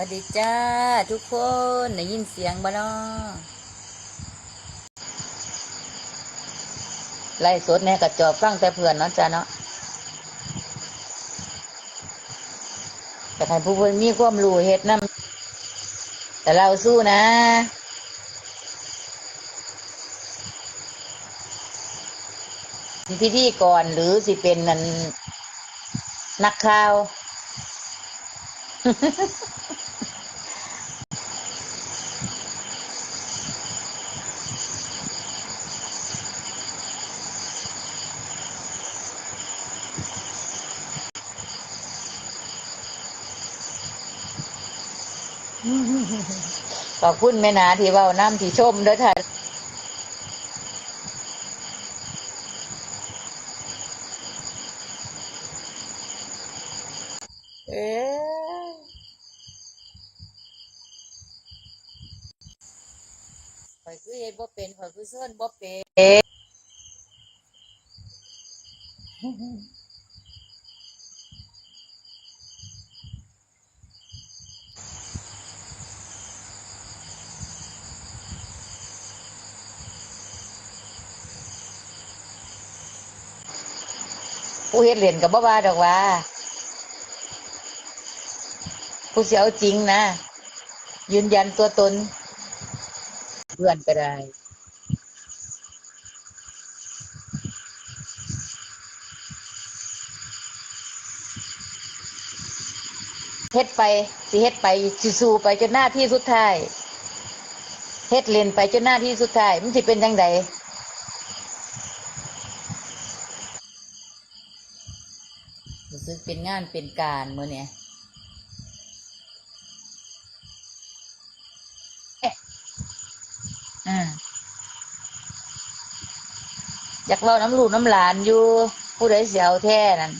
วัสดีจ้าทุกคนได้ยินเสียงบ่เนาะไล่สดแน่กระจอบฟังแต่เพื่อนเนาะจ้าเนาะแต่ใครผู้เพิ่นมีความรู้เฮ็ดนํแต่เราสู้นะพิธีก่อนหรือสิเป็นนันนักข่าว ขอบคุณแม่นาที่เว้าน้ำที่ชมเด้อท่านเอ๊ะข่อยคือเฮ็ดบ่เป็นข่อยคือเซิ้นบ่เป็น ผู้เฮ็ดเล่นก็บ่ว่าดอกว่า ผู้เสิเอาจริงนะ ยืนยันตัวตน เพื่อนก็ได้เฮ็ดไป สิเฮ็ดไปสิสู้ไปจนหน้าที่สุดท้ายเฮ็ดเล่นไปจนหน้าที่สุดท้ายมันสิเป็นจังไดรู้สึก เป็นงานเป็นการมื้อเนี้ยอ่าอยากเล่าน้ำลูกน้ำหลานอยู่ ผู้ใดเสียวแท้นั่น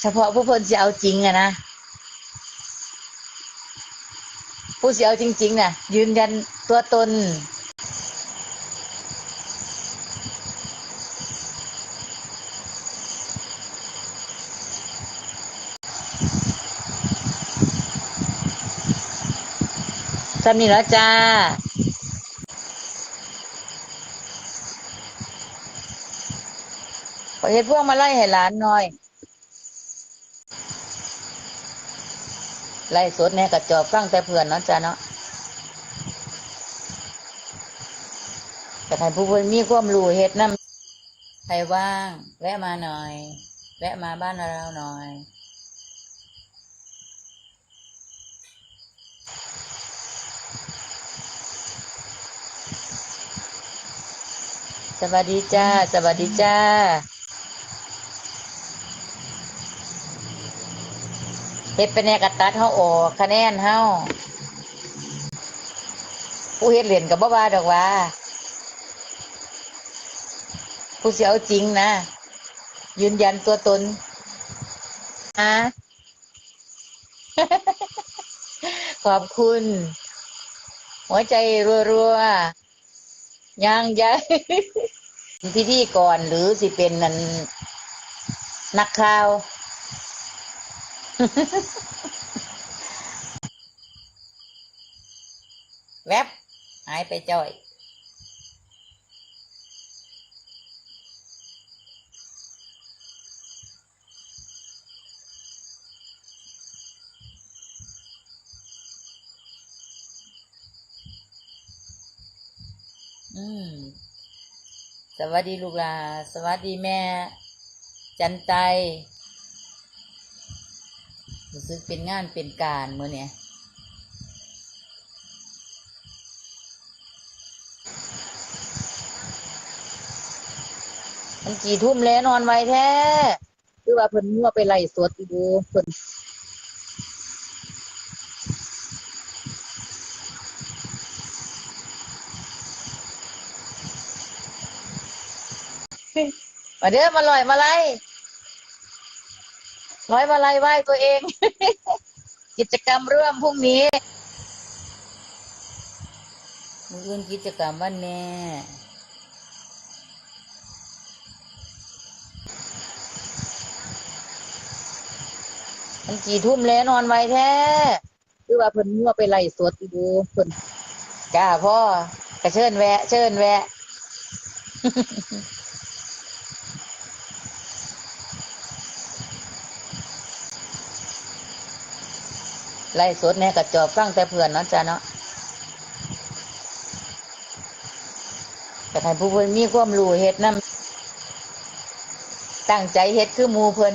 เฉพาะผู้เพิ่นสิเอาจริงอะนะผู้เสียเอาจริงๆน่ะ ยืนยันตัวตนสำนี่แล้วจ้าขอเฮ็ดพวกมาไล่ให้หลานหน่อย ไล่สดแน่กระจอบฟังแต่เพื่อนเนาะจ้าเนาะแต่ใครผู้เพิ่นมีความรู้เฮ็ดนำใครว่าง แวะมาหน่อย แวะมาบ้านเราหน่อยสวัสดีจ้า สวัสดีจ้า เฮ็ดไปแน่กระตัดเฮาออกคะแนนเฮาผู้เฮ็ดเหรียญกับบ่ว่าดอกว่า ผู้เสิเอาจริงนะ ยืนยันตัวตนนะขอบคุณ หัวใจรัวๆย่างใหญ่พิธีก่อนหรือสิเป็นนันนักข่าว แวบหายไปจ้อยอืมสวัสดีลูกลา สวัสดีแม่ จันไต รู้สึกเป็นงานเป็นการเมื่อเนี่ยมันกี่ทุ่มแล้วนอนไวแท้คือว่าเพิ่นมั่วไปไล่สดอยู่เพิ่นมาเด้อมาลอยมาไล่ ร้อยมาลัยไหว้ตัวเอง กิจกรรมร่วมพรุ่งนี้มื้ออื่นกิจกรรมวันแม่มันกี่ทุ่มแล้วนอนไวแท้คือว่าเพิ่นมั่วไปไล่สดอยู่เพิ่นจ้าพ่อกระเชิญแวะ เชิญแวะ ไล่สดแน่กระจอบฟังแต่เพื่อนเนาะจ้าเนาะแต่ให้ผู้เพิ่นมีความรู้เฮ็ดนํตั้งใจเฮ็ดคือมูเพิ่น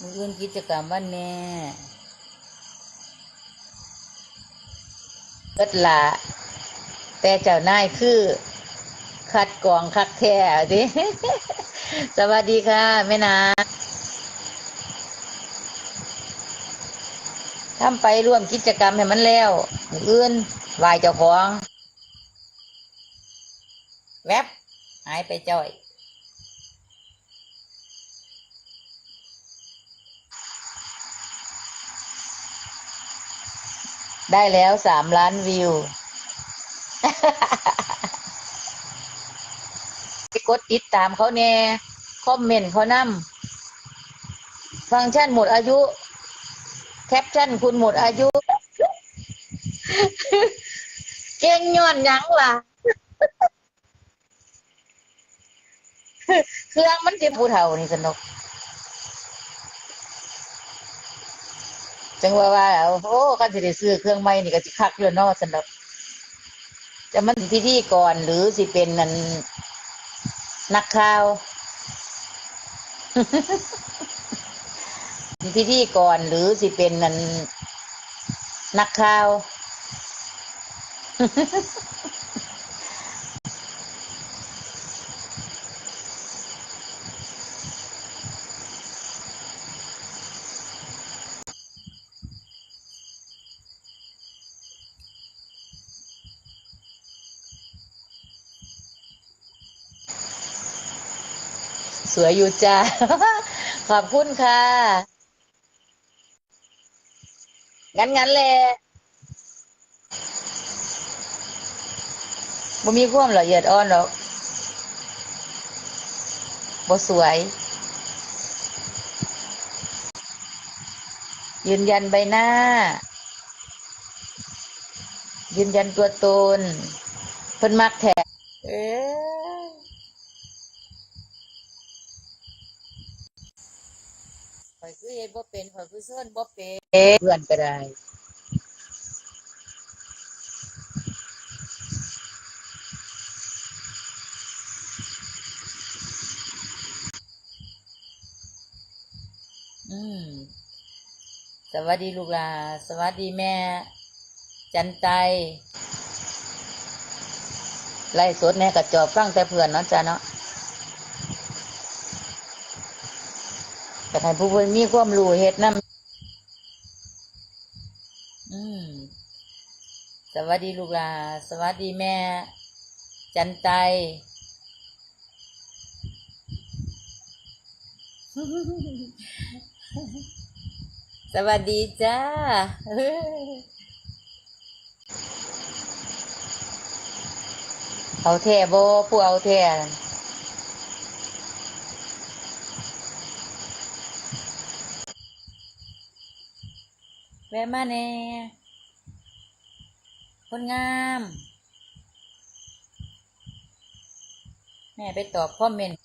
มืออื่นกิจกรรมวันแม่เอิดละแต่เจ้านายคือ คัดกรองคักแท้ดิสวัสดีค่ะแม่นาทำไปร่วมกิจกรรมให้มันแล้วมื้ออื่นไหวายเจ้าของ แวบหายไปจ้อย ได้แล้วสามล้านวิว กดติดตามเขาแน่คอมเมนต์เขานำฟังก์ชันหมดอายุ แคปชั่นคุณหมดอายุ เก่งย้อนยังล่ะ เครื่องมันสิผู้เฒ่านี่สนุกจังว่าว่าโอ้คันสิได้ซื้อเครื่องใหม่นี่ก็สิคักอยู่เนาะสนุกจะมันพิธีก่อนหรือสิเป็นนั่น นักข่าว พิธีก่อนหรือสิเป็นนันนักข่าว สวยอยู่จ้า ขอบคุณค่ะ งั้นงั้นแหละบ่มีความละเอียดอ่อนหรอกบ่สวย ยืนยันใบหน้า ยืนยันตัวตนเพิ่นมักแท้เอ้ย ข่ อยคือเฮ็ดบ่เป็นข่อยคือเซิ้นบ่เป็นเพื่อนก็ได้อืมสวัสดีลูกหลา สวัสดีแม่ จันไตไล่สดแน่กระจอบฟังแต่เพื่อนเนาะจ้าเนาะ แต่ให้ผู้เพิ่นมีความรู้เฮ็ดนํอืมสวัสดีลูกหลาสวัสดีแม่ จันไตสวัสดีจ้าเอาแท่โบผู้เอาแท่ แวะมาแน่คนงาม แม่ไปตอบคอมเมนต์